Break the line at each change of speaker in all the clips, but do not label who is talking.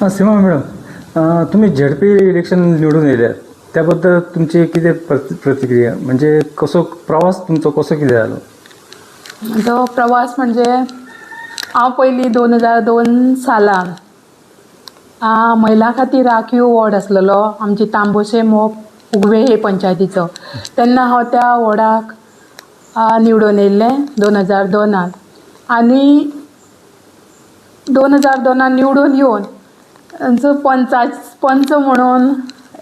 हां सीमा मॅडम. तुम्ही ZP election निवडून येल्यात त्याबद्दल तुमची किती प्रति प्रतिक्रिया? म्हणजे कसो प्रवास तुमचो कसो कितें जालो
म्हजो प्रवास म्हणजे हांव पयलीं दोन हजार दोन सालान महिला खातीर राखीव वॉर्ड आसलेलो आमची तांबोशे मोप उगवे हे पंचायतीचो. तेन्ना हांव त्या वॉर्डाक निवडून येयल्लें दोन हजार दोनान आनी दोन हजार दोनान निवडून येवन पंचा पंच म्हणून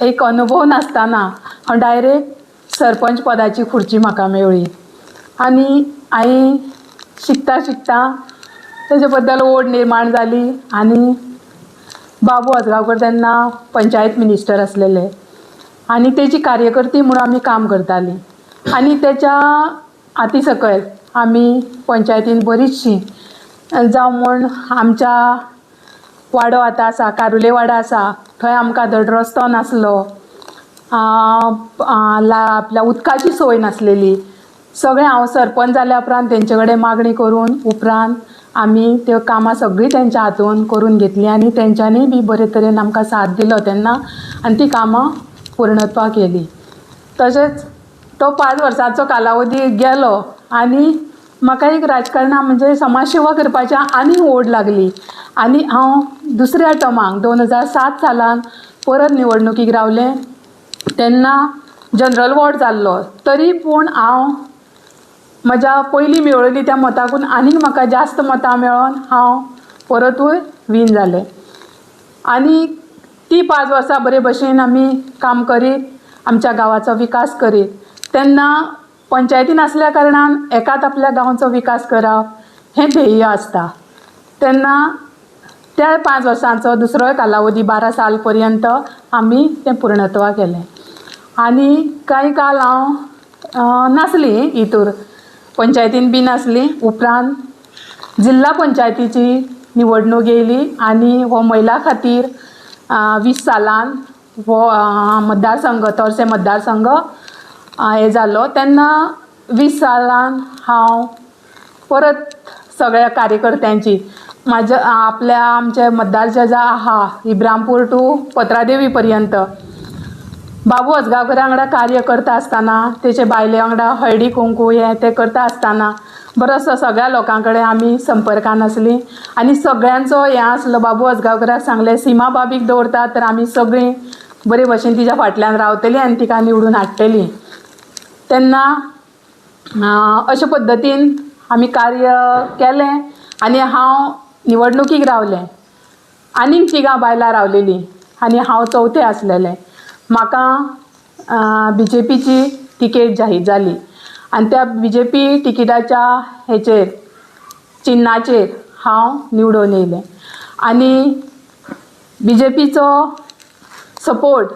एक अनुभव नासतना हांव डायरेक्ट सरपंच पदाची खुर्ची म्हाका मेळ्ळी आनी हांवें शिकता शिकता तेजे बद्दल ओड निर्माण जाली आनी बाबू आजगांवकर तेन्ना पंचायत मिनिस्टर आसलेले आनी तेजी कार्यकर्ती म्हणून आमी काम करतालीं आनी तेच्या हाती सकयल आमी पंचायतीन बरीचशीं जावं म्हूण आमच्या वाडो आतां आसा कारुले वाडो आसा. थंय आमकां धड रस्तो नासलो. ला आपल्या उदकाची सोय नासलेली. सगळें हांव सरपंच जाल्या उपरांत तेंचे कडेन मागणी करून उपरांत आमी त्यो कामां सगळीं तेंच्या हातून करून घेतलीं आनी तेंच्यांनी बी बरे तरेन आमकां साथ दिलो तेन्ना आनी ती कामां पूर्णत्वाक येयली तशेंच तो पांच वर्सांचो कालावधी गेलो आनी म्हाका एक राजकारणां म्हणजे समाज सेवा आनीक ओढ ओड लागली. आनी हांव दुसऱ्या टर्माक दोन हजार सात सालान परत निवडणुकीक रावलें. तेन्ना जनरल वॉर्ड जाल्लो. तरी पूण हांव म्हज्या पयलीं मेळयली त्या मताकून आनीक म्हाका जास्त मतां मेळोन हांव परतूय वीन जालें. आनी ती पांच वर्सां बरे भशेन आमी काम करीत आमच्या गांवाचो विकास करीत. तेन्ना पंचायतीन आसल्या कारणान एकाच आपल्या गांवचो विकास करप हें ध्येय आसता तेन्ना त्या पांच वर्सांचो दुसरोय कालावधी बारा साल पर्यंत आमी तें पूर्णत्वा केलें. आनी कांय काल हांव नासलीं नासली हितूर पंचायतीन बी नासली. उपरांत जिल्ला पंचायतीची निवडणूक येयली आनी हो महिला खातीर वीस सालान हो मतदारसंघ तोरसे मतदारसंघ हे जालो तेन्ना वीस सालान हांव परत सगळ्या कार्यकर्त्यांची म्हाज्या आपल्या आमचे मतदार जे आहा इब्रामपूर टू पत्रादेवी पर्यंत. बाबू असगांवकरा वांगडा कार्य करता आसतना तेचे बायले वांगडा हळडी कुंकू हें तें करता आसतना बरोसो सगळ्या लोकां कडेन आमी संपर्कान आसलीं आनी सगळ्यांचो हें आसलो बाबू असगांवकराक सांगलें सीमा बाबीक दवरतात तर आमी सगळीं बरे भशेन तिच्या फाटल्यान रावतलीं आनी तिका निवडून हाडटलीं. तेन्ना अं, अशे पद्दतीन आमी कार्य केलें आनी हांव निवडणुकीक रावलें. आनीक तिगां बायलां रावलेलीं आनी हांव चवथें आसलेलें म्हाका बी जे पीची तिकेट जाहीर जाली आनी त्या बी जे पी तिकिटाच्या हेचेर चिन्नाचेर हांव निवडून येयलें. आनी बी जे पीचो सपोर्ट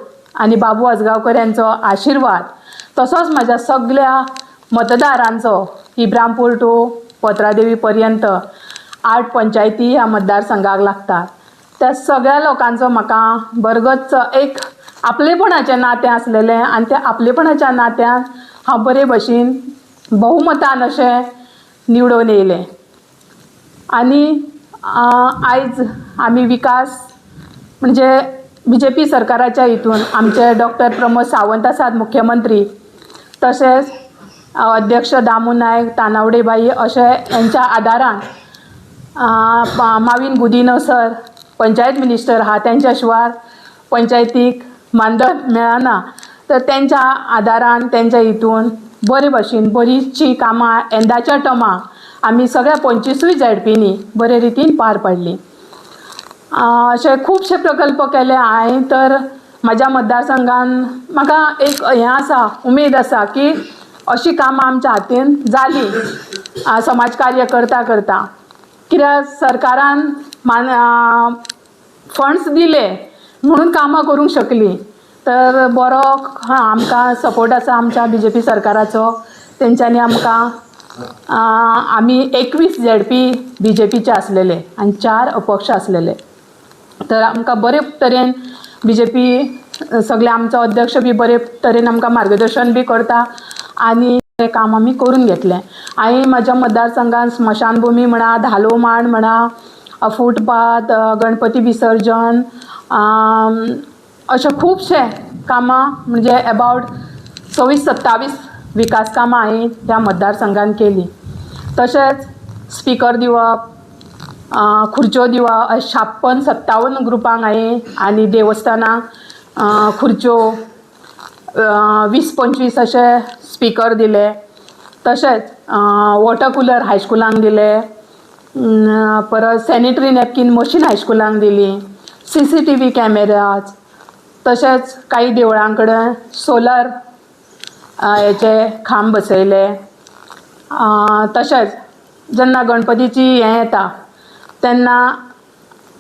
आनी बाबू आजगांवकर यांचो आशिर्वाद तसोच म्हज्या सगळ्या मतदारांचो इब्रामपूर टू पत्रादेवी पर्यंत आठ पंचायती ह्या मतदारसंघाक लागतात. त्या सगळ्या लोकांचो म्हाका बरगतच एक आपलेपणाचें नातें आसलेलें आनी त्या आपलेपणाच्या नात्यान हांव बरे भशेन बहुमतान अशें निवडून येयलें. आनी आयज आमी विकास म्हणजे बी जे पी सरकाराच्या हितून आमचे डॉक्टर प्रमोद सावंत आसात मुख्यमंत्री तशेंच अध्यक्ष दामू नायक तानावडेबाई अशे यांच्या आदारान माविन मावीन गुदिनो सर पंचायत मिनिस्टर आहा तेंच्या शिवार पंचायतीक मानधन मेळना. तर तेंच्या आदारान तेंच्या हितून बरे भशेन बरीचशीं कामां येंदाच्या टमा आमी सगळ्या पंचवीसूय झेडपींनी बरे रितीन पार पाडली. अशे खुबशे प्रकल्प केले हांवें तर म्हज्या मतदारसंघान म्हाका एक हें आसा उमेद आसा की अशीं कामां आमच्या हातीन जालीं समाज कार्य करता करता. कित्याक सरकारान मान फंड्स दिले म्हणून कामां करूंक शकलीं. तर बरो आमकां सपोर्ट आसा आमच्या बी जे पी सरकाराचो. तेंच्यांनी आमकां आमी एकवीस झेड पी बी जे पीचे आसलेले आनी चार अपक्ष आसलेले तर आमकां बरे तरेन बी जे पी सगळे आमचो अध्यक्ष बी बरे तरेन आमकां मार्गदर्शन बी करता आनी तें काम आमी करून घेतलें. हांवें म्हज्या मतदारसंघान स्मशानभुमी म्हणा धालो मांड म्हणा फुटपाथ गणपती विसर्जन अशें अशे खुबशे कामां म्हणजे अबावट सव्वीस सत्तावीस विकास कामां हांवें ह्या मतदारसंघान केली. तशेंच स्पिकर दिवप खुर्च्यो दिवा छाप्पन सत्तावन ग्रुपांक हांवें आनी देवस्थानां खुर्च्यो वीस पंचवीस अशे स्पिकर दिले. तशेंच वॉटर कुलर हायस्कुलांक दिले. परत सॅनिटरी नॅपकीन मशीन हायस्कुलांक दिली. C C T V cameras तशेंच काही देवळां कडेन सोलर हेचे खांब बसयले तशेंच जेन्ना गणपतीची हें येता तेन्ना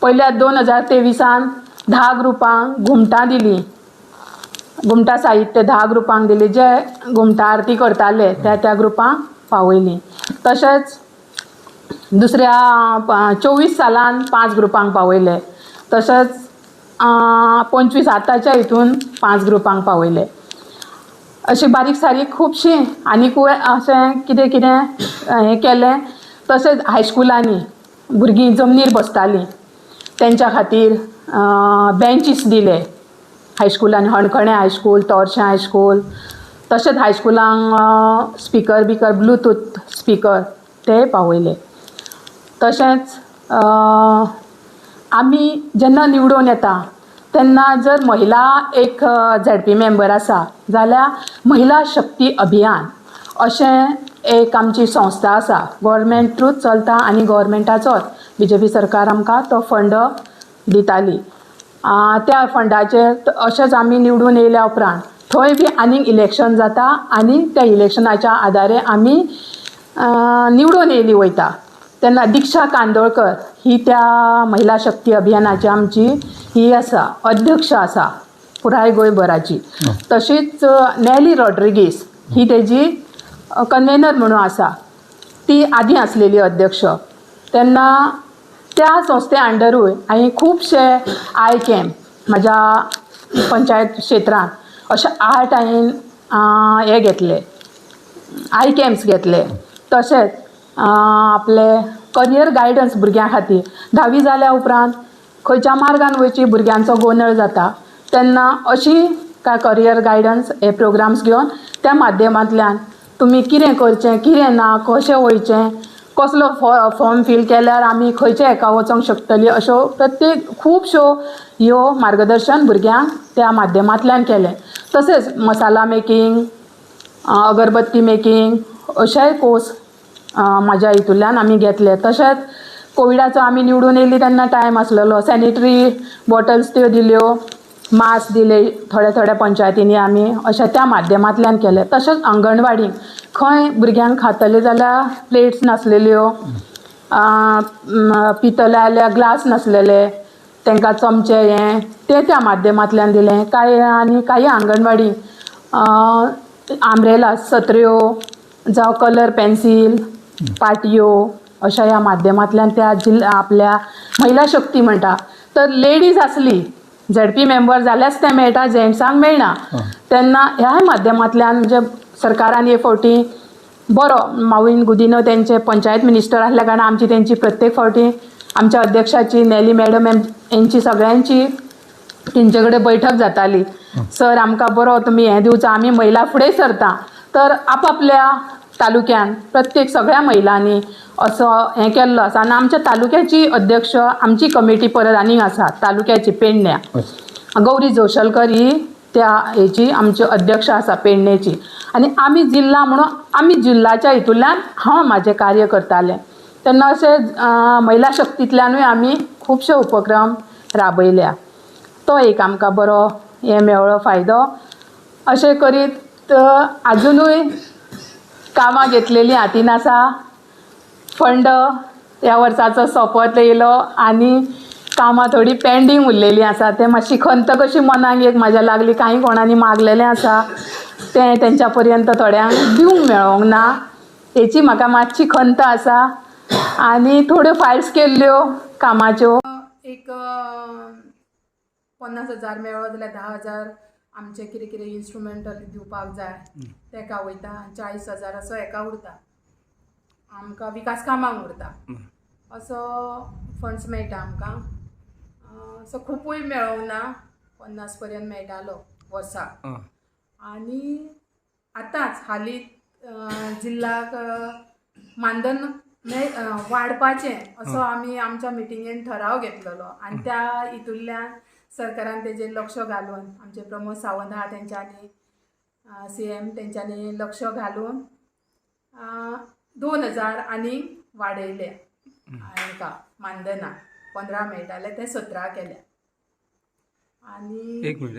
पयल्या दोन हजार तेविसान धा ग्रुपांक घुमटां दिलीं. घुमटा साहित्य धा ग्रुपांक दिली जे घुमटा आरती करताले त्या त्या ग्रुपांक पावयली. तशेंच दुसऱ्या चोवीस सालान पांच ग्रुपांक पावयले. तशेंच पंचवीस आतांच्या हितून पांच ग्रुपांक पावयले. अशी बारीक सारीक खुबशीं आनीकूय अशें कितें कितें हें केलें. तशेंच हायस्कुलांनी भुरगीं जमनीर बसतालीं. तेंच्या खातीर बेंचीस दिले. हायस्कुलांनी हणकणे हायस्कूल तोरशें हायस्कूल तशेंच हायस्कुलांक स्पिकर बिकर ब्लुतूथ स्पिकर ते पावयले. तशेंच आमी जेन्ना निवडून येता तेन्ना जर महिला एक झेडपी मेंबर आसा जाल्यार महिला शक्ती अभियान अशें एक आमची संस्था आसा गोवोरमेंट थ्रूच चलता आनी गोवोरमेंटाचोच बी जे पी सरकार आमकां तो फंड दिताली. त्या फंडाचेर अशेंच आमी निवडून येयल्या उपरांत. थंय बी आनीक इलेक्शन जाता आनी त्या इलेक्शनाच्या आदारे आमी निवडून येयली वयता. तेन्ना दिक्षा कांदोळकर ही त्या महिला शक्ती अभियानाची आमची ही आसा अध्यक्ष आसा. पुराय गोंयभराची. तशीच नॅली रॉड्रिगीस ही तेजी कन्वेनर म्हणून आसा ती आदी आसलेली अध्यक्ष. तेन्ना त्या संस्थे अंडरूय हांवें खुबशे आय कॅम्प म्हज्या पंचायत क्षेत्रांत अशे आठ हांवें हे घेतले. आय कॅम्प्स घेतले. तशेंच आपले करियर गायडन्स भुरग्यां खातीर धावी जाल्या उपरांत खंयच्या मार्गान वयची भुरग्यांचो गोंदळ जाता तेन्ना अशी काय करियर गायडन्स हे प्रोग्राम्स घेवन त्या माध्यमांतल्यान तुमी कितें करचें कितें ना कशें वयचें कसलो फॉ फॉर्म फील केल्यार आमी खंयच्या हेका वचोंक शकतलीं अश्यो प्रत्येक खुबश्यो ह्यो मार्गदर्शन भुरग्यांक त्या माध्यमांतल्यान केलें. तशेंच मसाला मेकींग अगरबत्ती मेकींग अशेय कोर्स म्हाज्या हितूंतल्यान आमी घेतले. तशेंच कोविडाचो आमी निवडून येयली तेन्ना टायम आसलेलो. सॅनिटरी बॉटल्स त्यो दिल्यो मास्क दिले थोड्या थोड्या पंचायतींनी आमी अशें त्या माध्यमांतल्यान केलें तशेंच अंगणवाडीक खंय भुरग्यांक खातले जाल्यार प्लेट्स नासलेल्यो पितले जाल्यार ग्लास नासलेले तांकां चमचे हे ते त्या माध्यमांतल्यान दिलें. कांय आनी काही आंगणवाडी आंब्रेला सत्र्यो जावं कलर पेन्सील पाटयो अशा ह्या माध्यमांतल्यान त्या जिल्ल्या आपल्या महिला शक्ती म्हणटा. तर लेडीज आसली झेड पी मेंबर जाल्यारच तें मेळटा जेंट्सांक मेळना तेन्ना ह्या माध्यमांतल्यान म्हणजे सरकारान हे फावटी बरो माविन गुदिनो तेंचे पंचायत मिनिस्टर आसल्या कारणान आमची तेंची प्रत्येक फावटी आमच्या अध्यक्षाची नॅली मॅडम हेंची सगळ्यांची तेंचे कडेन बैठक जाताली. सर आमकां बरो तुमी हें दिवचो आमी महिला फुडें सरता. तर आपापल्या तालुक्यान प्रत्येक सगळ्या महिलांनी असो हें केल्लो आसा आनी आमच्या तालुक्याची अध्यक्ष आमची कमिटी परत आनीक आसा तालुक्याची पेडण्या. गौरी जोशलकर ही त्या हेची आमची अध्यक्ष आसा पेडणेची आनी आमी जिल्ला म्हणून आमी जिल्ल्याच्या हितूंतल्यान हांव म्हाजें कार्य करतालें तेन्ना अशें महिला शक्तींतल्यानूय आमी खुबशे उपक्रम राबयल्या. तो एक आमकां बरो हे मेळ्ळो फायदो. अशें करीत आजुनूय कामां घेतलेलीं हातीन आसा. फंड ह्या वर्साचो सोंपत येयलो आनी कामां थोडी पेंडींग उरलेलीं आसा तें मातशी खंत कशी मनाक एक म्हाज्या लागली कांय कोणांनी मागलेलें आसा तें तेंच्या पर्यंत थोड्यांक दिवंक मेळोंक ना. हेची म्हाका मातशी खंत आसा आनी थोड्यो फायल्स केल्ल्यो कामाच्यो. एक पन्नास हजार मेळ्ळो जाल्यार धा हजार आमचे कितें कितें इन्स्ट्रुमेंटल दिवपाक जाय. तेका वयता चाळीस हजार असो हेका उरता. आमकां विकास कामांक उरता. असो फंड्स मेळटा आमकां. असो खुपूय मेळोंक ना पन्नास पर्यंत मेळटालो वर्साक
आं.
आणि आतांच जिल्ल्याक अं, मानधन वाडपाचें असो आमी आमच्या मिटिंगेन ठराव घेतलेलो. आनी त्या हितूंतल्यान सरकारान तेजेर लक्ष घालून आमचे प्रमोद सावंत आहा तेंच्यांनी सी एम तेंच्यांनी लक्ष घालून दोन हजार आनी वाडयले हाका मानधना पंदरा मेळटाले ते सतरा केल्या. आनी
एक मिनिट